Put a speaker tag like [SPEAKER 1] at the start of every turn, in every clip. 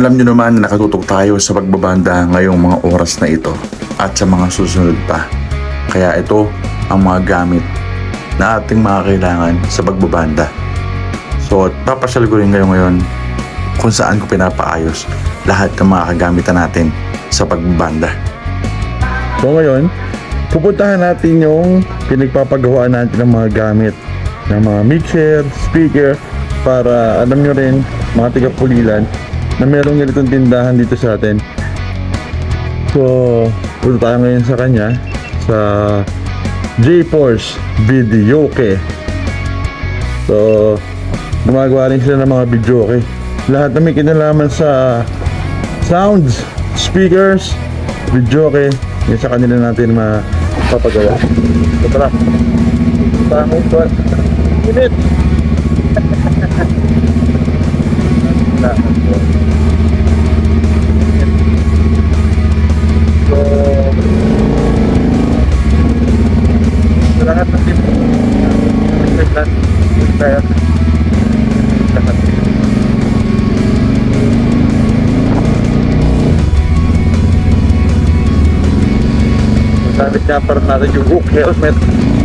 [SPEAKER 1] Alam nyo naman na nakatutok tayo sa pagbabanda ngayong mga oras na ito at sa mga susunod pa. Kaya ito ang mga gamit na ating mga kailangan sa pagbabanda. So, papasyal ko rin kayo ngayon kung saan ko pinapaayos lahat ng mga kagamitan natin sa pagbabanda. So ngayon, pupuntahan natin yung pinagpapagawaan natin ng mga gamit ng mga mixer, speaker, para alam nyo rin, mga tiga-pulilan, na merong ganitong tindahan dito sa atin. So, punta tayo ngayon sa kanya, sa J-Force Videoke. So, gumagawa rin sila ng mga videoke. Lahat na may kinalaman sa sounds, speakers, videoke, yun sa kanila natin mapapagawa. So, tara. Ba? Init! So, sa lahat ng team, plan, tayo. Lahat. Magamit niya para natin yung hook helmet.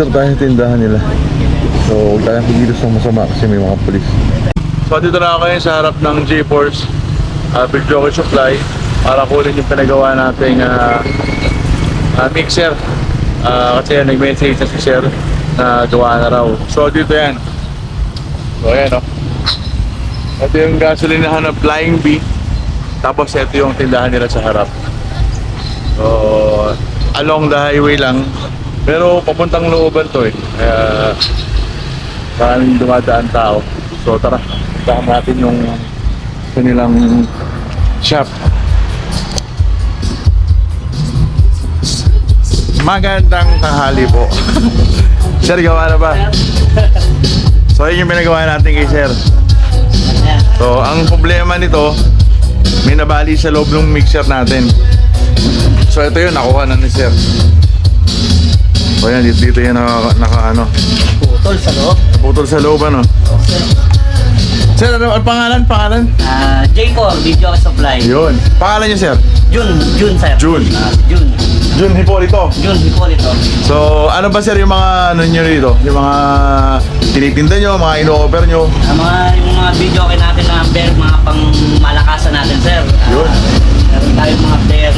[SPEAKER 1] Na tayo tindahan nila. So, huwag tayong kikilos ng masama kasi may mga polis. So, dito na ngayon sa harap ng G-Force uh, Big Jockey Supply para kunin yung pinagawa nating uh, uh, mixer. Uh, kasi nag-message na si Sir na gawa na raw. So, dito yan. So, ayan o. Ito yung gasolinahan ng Flying Bee. Tapos ito yung tindahan nila sa harap. So, along the highway lang. Pero papuntang looban to eh. Kaya maraming dumadaan tao. So tara, puntahan natin yung kanilang shop. Magandang tanghali po. sir, gawa na ba? So, yun yung pinagawa natin kay Sir. So, ang problema nito, may nabali sa loob ng mixer natin. So ito yun, nakuha na ni Sir. So yan, dito, dito yan naka, naka ano,
[SPEAKER 2] Putol sa loob.
[SPEAKER 1] putol sa loob ano. Sir, ano ang pangalan? Pangalan?
[SPEAKER 2] Ah, J4, Video Supply.
[SPEAKER 1] Yun. Pangalan niya, Sir?
[SPEAKER 2] Jun, Jun sir.
[SPEAKER 1] Jun.
[SPEAKER 2] Ah, Jun.
[SPEAKER 1] Jun Hipolito.
[SPEAKER 2] Jun, Hipolito.
[SPEAKER 1] So, ano ba sir yung mga ano nyo rito? Yung mga tinitinda nyo, mga ino-offer nyo?
[SPEAKER 2] Ang mga, yung mga video kay natin na bear, mga pang malakasan natin sir. Ah,
[SPEAKER 1] Yun.
[SPEAKER 2] Meron tayong mga player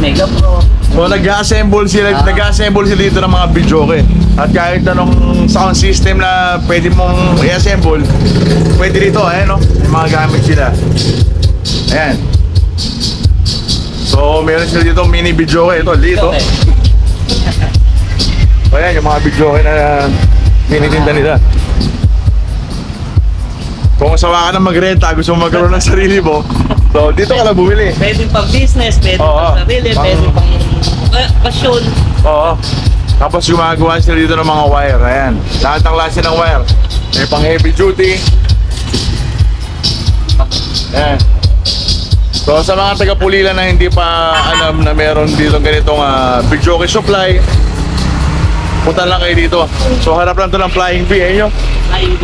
[SPEAKER 2] Mega Pro.
[SPEAKER 1] So, nag-assemble sila,
[SPEAKER 2] Ah.
[SPEAKER 1] nag-assemble sila dito ng mga videoke. At kahit anong sound system na pwede mong i-assemble, pwede dito, ayan no? May mga gamit sila. Ayan. So, meron sila dito mini videoke. Ito, dito.
[SPEAKER 2] Okay.
[SPEAKER 1] So, ayan, yung mga videoke na minitinda nila. Kung sawa ka na magrenta, gusto mo magkaroon ng sarili mo, so dito ka lang bumili.
[SPEAKER 2] Pwede pang business, pwede
[SPEAKER 1] Oo.
[SPEAKER 2] pang sarili, pwede pang uh, pasyon.
[SPEAKER 1] Oo. Tapos gumagawa sila dito ng mga wire. Ayan. Lahat ng klase ng wire. May pang heavy duty. Ayan. So sa mga taga-pulila na hindi pa alam na meron dito ganitong uh, videoke supply, punta lang kayo dito. So harap lang to ng Flying eh yun.
[SPEAKER 2] Flying V.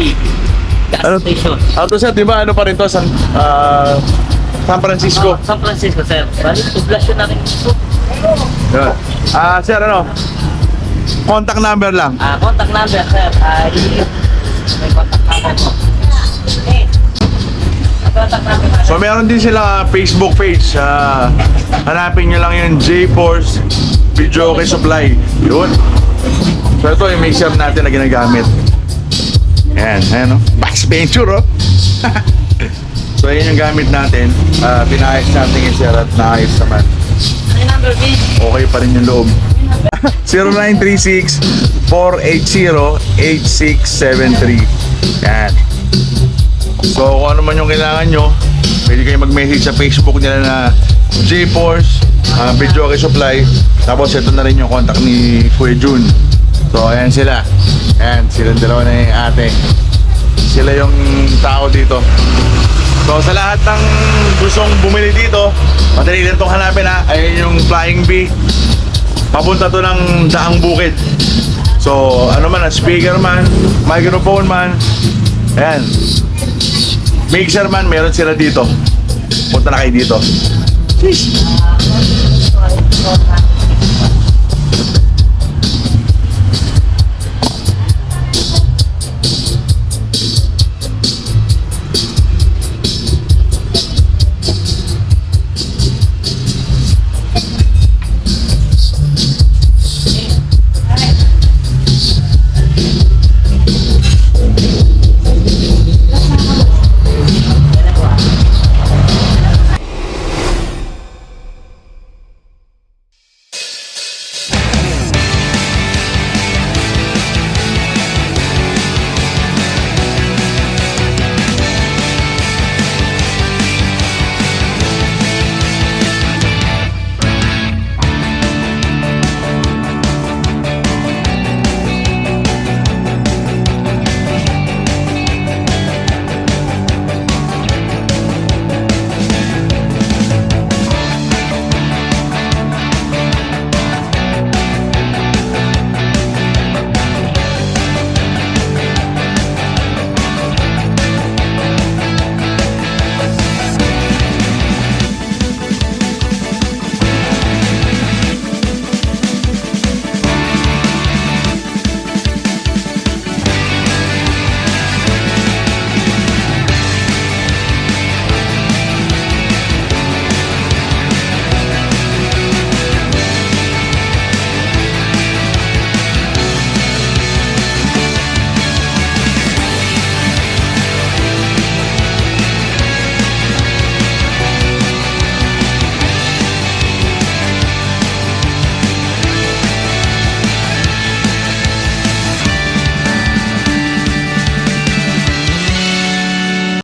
[SPEAKER 2] Gas
[SPEAKER 1] Ano?
[SPEAKER 2] station.
[SPEAKER 1] Ano to sir, di ba ano pa rin to? San, ah, San Francisco.
[SPEAKER 2] Oh, San Francisco, sir. Bali, poblasyon na rin ito.
[SPEAKER 1] Yun. Ah, sir, ano? Contact number lang.
[SPEAKER 2] Ah, contact number, sir. Ay, may contact number mo. Eh, contact number.
[SPEAKER 1] So meron din sila Facebook page. Ah, hanapin nyo lang yung J-Force Video Okay Supply. Yun. So ito yung mixer natin na ginagamit. Ayan, ayan o. Venture o. so yun yung gamit natin. Ah, pinayos natin yung sir at naayos naman. Okay pa rin yung loob. 0936-480-8673. Yan. So kung ano man yung kailangan nyo, pwede kayo mag-message sa Facebook nila na J-Force, uh, Video Okay Supply. Tapos ito na rin yung contact ni Kuya Jun. So ayan sila. Ayan, sila dalawa na yung ate. Sila yung tao dito. So sa lahat ng gustong bumili dito, madali lang itong hanapin ha. Ayun yung Flying Bee. Papunta to ng Daang Bukid. So ano man, speaker man, microphone man, ayan. Mixer man, meron sila dito. Punta na kayo dito.